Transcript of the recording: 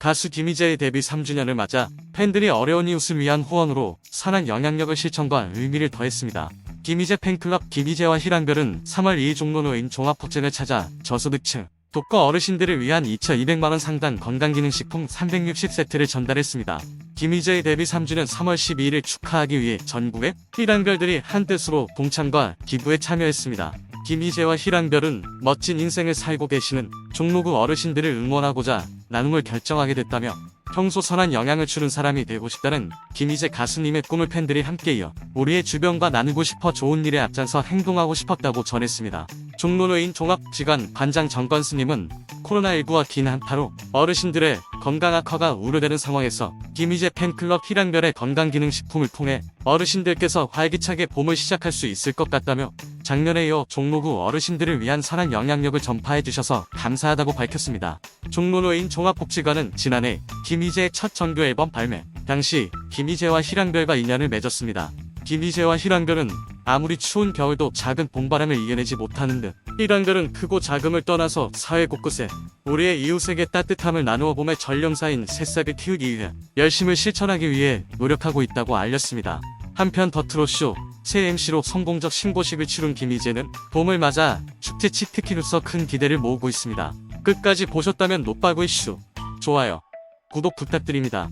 가수 김희재의 데뷔 3주년을 맞아 팬들이 어려운 이웃을 위한 후원으로 선한 영향력을 실천과 의미를 더했습니다. 김희재 팬클럽 김희재와 희랑별은 3월 2일 종로노인 종합복장을 찾아 저소득층, 독거 어르신들을 위한 2,200만원 상당 건강기능식품 360세트를 전달했습니다. 김희재의 데뷔 3주년 3월 12일을 축하하기 위해 전국의 희랑별들이 한뜻으로 동참과 기부에 참여했습니다. 김희재와 희랑별은 멋진 인생을 살고 계시는 종로구 어르신들을 응원하고자 나눔을 결정하게 됐다며 평소 선한 영향을 주는 사람이 되고 싶다는 김희재 가수님의 꿈을 팬들이 함께 이어 우리의 주변과 나누고 싶어 좋은 일에 앞장서 행동하고 싶었다고 전했습니다. 종로노인 종합지관 관장 정건수님은 코로나19와 긴 한파로 어르신들의 건강 악화가 우려되는 상황에서 김희재 팬클럽 희랑별의 건강기능식품을 통해 어르신들께서 활기차게 봄을 시작할 수 있을 것 같다며 작년에 이어 종로구 어르신들을 위한 선한 영향력을 전파해 주셔서 감사하다고 밝혔습니다. 종로노인 종합복지관은 지난해 김희재의 첫 정규 앨범 발매 당시 김희재와 희랑별과 인연을 맺었습니다. 김희재와 희랑별은 아무리 추운 겨울도 작은 봄바람을 이겨내지 못하는 듯 희랑별은 크고 작음을 떠나서 사회 곳곳에 우리의 이웃에게 따뜻함을 나누어 봄의 전령사인 새싹을 키우기 위해 열심을 실천하기 위해 노력하고 있다고 알렸습니다. 한편 더트로쇼 새 MC로 성공적 신고식을 치룬 김희재는 봄을 맞아 축제 치트키로서 큰 기대를 모으고 있습니다. 끝까지 보셨다면 노빠구의 쇼 좋아요 구독 부탁드립니다.